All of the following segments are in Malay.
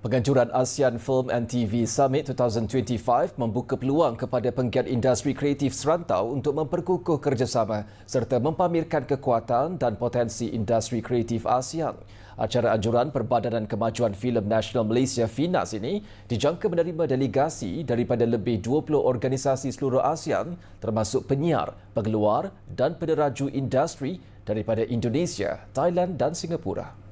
Penganjuran ASEAN Film and TV Summit 2025 membuka peluang kepada penggiat industri kreatif serantau untuk memperkukuh kerjasama serta mempamerkan kekuatan dan potensi industri kreatif ASEAN. Acara anjuran Perbadanan Kemajuan Filem Nasional Malaysia FINAS ini dijangka menerima delegasi daripada lebih 20 organisasi seluruh ASEAN termasuk penyiar, pengeluar dan peneraju industri daripada Indonesia, Thailand dan Singapura.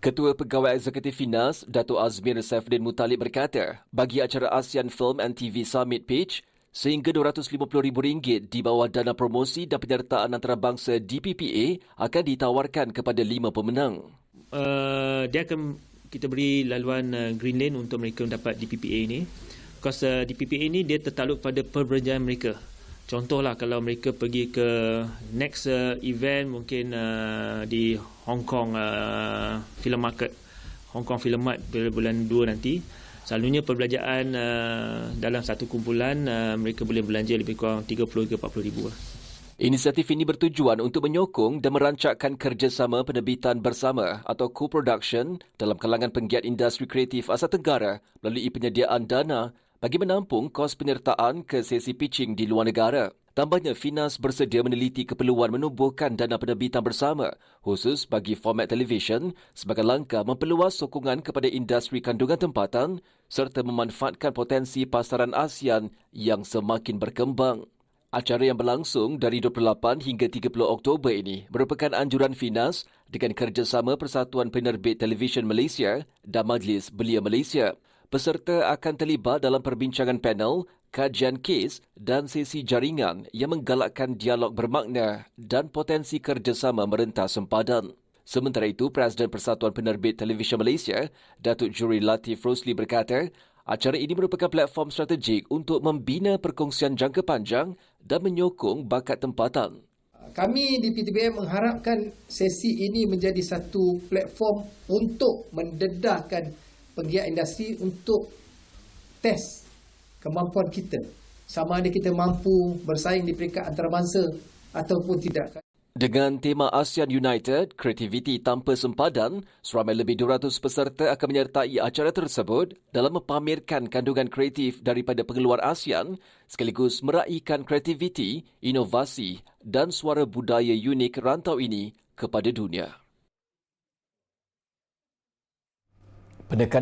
Ketua Pegawai Eksekutif Finas, Datuk Azmir Saifuddin Mutalib berkata, bagi acara ASEAN Film and TV Summit Page, sehingga RM250,000 di bawah dana promosi dan penyertaan antarabangsa DPPA akan ditawarkan kepada lima pemenang. Uh, dia akan kita beri laluan uh, green lane untuk mereka mendapat DPPA ini. Because uh, DPPA ini dia tertaluk pada perbelanjaan mereka. Contohlah kalau mereka pergi ke next uh, event mungkin uh, di Hong Kong uh, Film Market, Hong Kong Film Mart bulan 2 nanti. Selalunya perbelanjaan uh, dalam satu kumpulan uh, mereka boleh belanja lebih kurang 30 hingga 40 ribu. Lah. Inisiatif ini bertujuan untuk menyokong dan merancakkan kerjasama penerbitan bersama atau co-production dalam kalangan penggiat industri kreatif Asia Tenggara melalui penyediaan dana bagi menampung kos penyertaan ke sesi pitching di luar negara. Tambahnya, Finas bersedia meneliti keperluan menubuhkan dana penerbitan bersama khusus bagi format televisyen sebagai langkah memperluas sokongan kepada industri kandungan tempatan serta memanfaatkan potensi pasaran ASEAN yang semakin berkembang. Acara yang berlangsung dari 28 hingga 30 Oktober ini merupakan anjuran Finas dengan kerjasama Persatuan Penerbit Televisyen Malaysia dan Majlis Belia Malaysia peserta akan terlibat dalam perbincangan panel, kajian kes dan sesi jaringan yang menggalakkan dialog bermakna dan potensi kerjasama merentas sempadan. Sementara itu, Presiden Persatuan Penerbit Televisyen Malaysia, Datuk Juri Latif Rosli berkata, acara ini merupakan platform strategik untuk membina perkongsian jangka panjang dan menyokong bakat tempatan. Kami di PTBM mengharapkan sesi ini menjadi satu platform untuk mendedahkan pegiat industri untuk test kemampuan kita sama ada kita mampu bersaing di peringkat antarabangsa ataupun tidak. Dengan tema ASEAN United, Creativity Tanpa Sempadan, seramai lebih 200 peserta akan menyertai acara tersebut dalam mempamerkan kandungan kreatif daripada pengeluar ASEAN sekaligus meraihkan kreativiti, inovasi dan suara budaya unik rantau ini kepada dunia. Pendekan